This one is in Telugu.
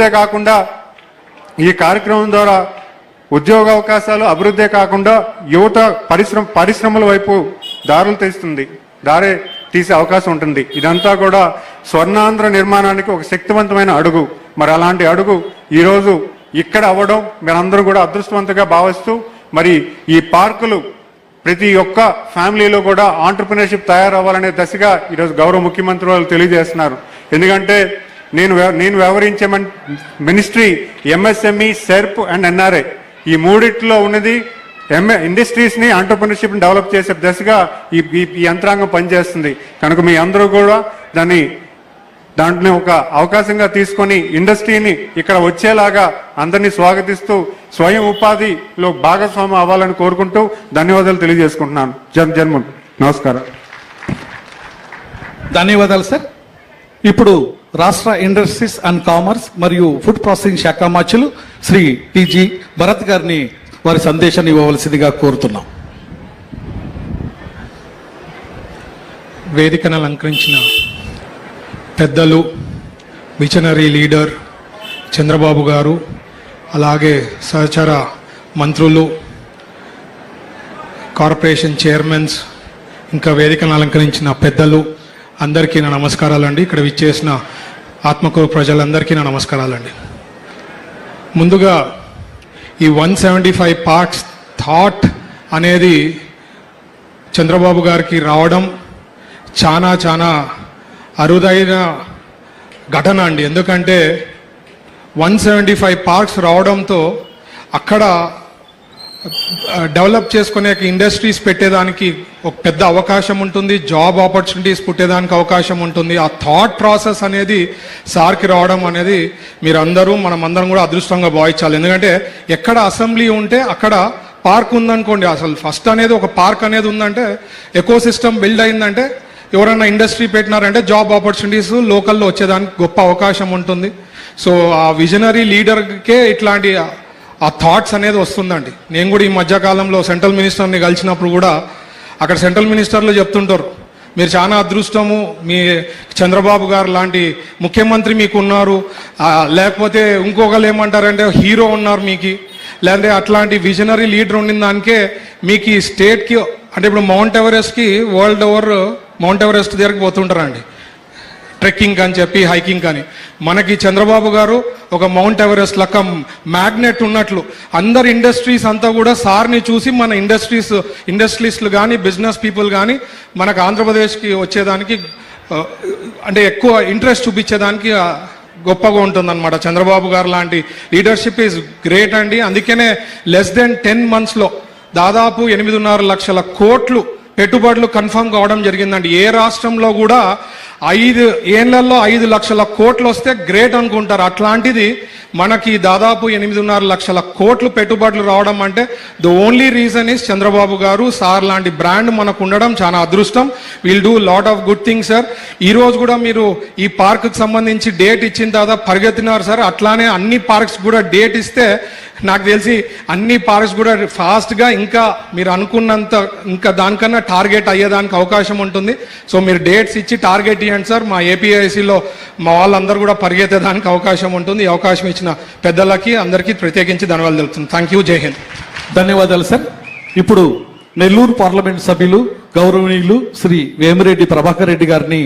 అభివృద్ధే కాకుండా ఈ కార్యక్రమం ద్వారా ఉద్యోగ అవకాశాలు అభివృద్ధే కాకుండా యువత పరిశ్రమ పరిశ్రమల వైపు దారులు తీస్తుంది దారే తీసే అవకాశం ఉంటుంది. ఇదంతా కూడా స్వర్ణాంధ్ర నిర్మాణానికి ఒక శక్తివంతమైన అడుగు. మరి అలాంటి అడుగు ఈరోజు ఇక్కడ అవ్వడం మీరందరూ కూడా అదృష్టవంతంగా భావిస్తూ మరి ఈ పార్కులు ప్రతి ఒక్క ఫ్యామిలీలో కూడా ఆంటర్ప్రినర్షిప్ తయారవ్వాలనే దశగా ఈరోజు గౌరవ ముఖ్యమంత్రి వాళ్ళు తెలియజేస్తున్నారు. ఎందుకంటే నేను నేను వ్యవహరించే Mann- ministry MSME SERP and NRI ఈ మూడిట్లో ఉన్నది ఎంఏ ఇండస్ట్రీస్ని ఆంటర్ప్రినర్షిప్ని డెవలప్ చేసే దశగా ఈ ఈ- ఈ యంత్రాంగం పనిచేస్తుంది. కనుక మీ అందరూ కూడా దాన్ని దాంట్లో ఒక అవకాశంగా తీసుకొని ఇండస్ట్రీని ఇక్కడ వచ్చేలాగా అందరినీ స్వాగతిస్తూ స్వయం ఉపాధిలో భాగస్వామ్యం అవ్వాలని కోరుకుంటూ ధన్యవాదాలు తెలియజేసుకుంటున్నాను. జన్ జన్మన్. నమస్కారం. ధన్యవాదాలు సార్. ఇప్పుడు రాష్ట్ర ఇండస్ట్రీస్ అండ్ కామర్స్ మరియు ఫుడ్ ప్రాసెసింగ్ శాఖ మార్చులు శ్రీ టిజి భరత్ గారిని వారి సందేశాన్ని ఇవ్వవలసిందిగా కోరుతున్నాం. వేదికను అలంకరించిన పెద్దలు మిషనరీ లీడర్ చంద్రబాబు గారు అలాగే సహచర మంత్రులు కార్పొరేషన్ చైర్మన్స్ ఇంకా వేదికను అలంకరించిన పెద్దలు అందరికీ నా నమస్కారాలండి. ఇక్కడ విచ్చేసిన ఆత్మకూరు ప్రజలందరికీ నా నమస్కారాలండి. ముందుగా ఈ one seventy five parts thought అనేది చంద్రబాబు గారికి రావడం చాలా చాలా అరుదైన ఘటన అండి. ఎందుకంటే వన్ సెవెంటీ ఫైవ్ పార్క్స్ రావడంతో అక్కడ డెవలప్ చేసుకునే ఇండస్ట్రీస్ పెట్టేదానికి ఒక పెద్ద అవకాశం ఉంటుంది జాబ్ ఆపర్చునిటీస్ పుట్టేదానికి అవకాశం ఉంటుంది. ఆ థాట్ ప్రాసెస్ అనేది సార్కి రావడం అనేది మీరందరూ మనం అందరం కూడా అదృష్టంగా భావించాలి. ఎందుకంటే ఎక్కడ అసెంబ్లీ ఉంటే అక్కడ పార్క్ ఉందనుకోండి. అసలు ఫస్ట్ అనేది ఒక పార్క్ అనేది ఉందంటే ఎకో సిస్టమ్ బిల్డ్ అయిందంటే ఎవరైనా ఇండస్ట్రీ పెట్టినారంటే జాబ్ ఆపర్చునిటీస్ లోకల్లో వచ్చేదానికి గొప్ప అవకాశం ఉంటుంది. సో ఆ విజనరీ లీడర్కే ఇట్లాంటి ఆ థాట్స్ అనేది వస్తుందండి. నేను కూడా ఈ మధ్యకాలంలో సెంట్రల్ మినిస్టర్ని కలిసినప్పుడు కూడా అక్కడ సెంట్రల్ మినిస్టర్లు చెప్తుంటారు మీరు చాలా అదృష్టము మీ చంద్రబాబు గారు లాంటి ముఖ్యమంత్రి మీకు ఉన్నారు. లేకపోతే ఇంకొకరు ఏమంటారంటే హీరో ఉన్నారు మీకు. లేదంటే అట్లాంటి విజనరీ లీడర్ ఉండిన దానికే మీకు ఈ స్టేట్కి అంటే ఇప్పుడు మౌంట్ ఎవరెస్ట్కి వరల్డ్ ఓవర్ మౌంట్ ఎవరెస్ట్ దగ్గరికి పోతుంటారండి. ట్రెక్కింగ్ అని చెప్పి హైకింగ్ అని. మనకి చంద్రబాబు గారు ఒక మౌంట్ ఎవరెస్ట్ లెక్క మ్యాగ్నెట్ ఉన్నట్లు. అందరు ఇండస్ట్రీస్ అంతా కూడా సార్ని చూసి మన ఇండస్ట్రీస్ ఇండస్ట్రీస్లు కానీ బిజినెస్ పీపుల్ కానీ మనకు ఆంధ్రప్రదేశ్కి వచ్చేదానికి అంటే ఎక్కువ ఇంట్రెస్ట్ చూపించేదానికి గొప్పగా ఉంటుందన్నమాట. చంద్రబాబు గారు లాంటి లీడర్షిప్ ఈజ్ గ్రేట్ అండి. అందుకనే లెస్ దెన్ టెన్ మంత్స్లో దాదాపు ఎనిమిదిన్నర లక్షల కోట్లు పెట్టుబడులు కన్ఫర్మ్ కావడం జరిగిందండి. ఏ రాష్ట్రంలో కూడా ఐదు ఏళ్ళలో ఐదు లక్షల కోట్లు వస్తే గ్రేట్ అనుకుంటారు. అట్లాంటిది మనకి దాదాపు ఎనిమిదిన్నర లక్షల కోట్లు పెట్టుబడులు రావడం అంటే the only reason is Chandrababu garu sir లాంటి బ్రాండ్ మనకు ఉండడం చాలా అదృష్టం. Will do lot of good things sir. ఈ రోజు కూడా మీరు ఈ పార్క్కి సంబంధించి డేట్ ఇచ్చిన తర్వాత పరిగెత్తినారు సార్. అట్లానే అన్ని పార్క్స్ కూడా డేట్ ఇస్తే నాకు తెలిసి అన్ని పార్క్స్ కూడా ఫాస్ట్గా ఇంకా మీరు అనుకున్నంత ఇంకా దానికన్నా టార్గెట్ అయ్యేదానికి అవకాశం ఉంటుంది. సో మీరు డేట్స్ ఇచ్చి టార్గెట్ ఇవ్వండి సార్ మా ఏపీఐసిలో మా వాళ్ళందరూ కూడా పరిగెత్తేదానికి అవకాశం ఉంటుంది. అవకాశం ఇచ్చిన పెద్దలకి అందరికీ ప్రత్యేకించి ధన్యవాదాలు తెలుపుతుంది థ్యాంక్ యూ జై హింద్ ధన్యవాదాలు సార్. ఇప్పుడు నెల్లూరు పార్లమెంట్ సభ్యులు గౌరవనీయులు శ్రీ వేమిరెడ్డి ప్రభాకర్ రెడ్డి గారిని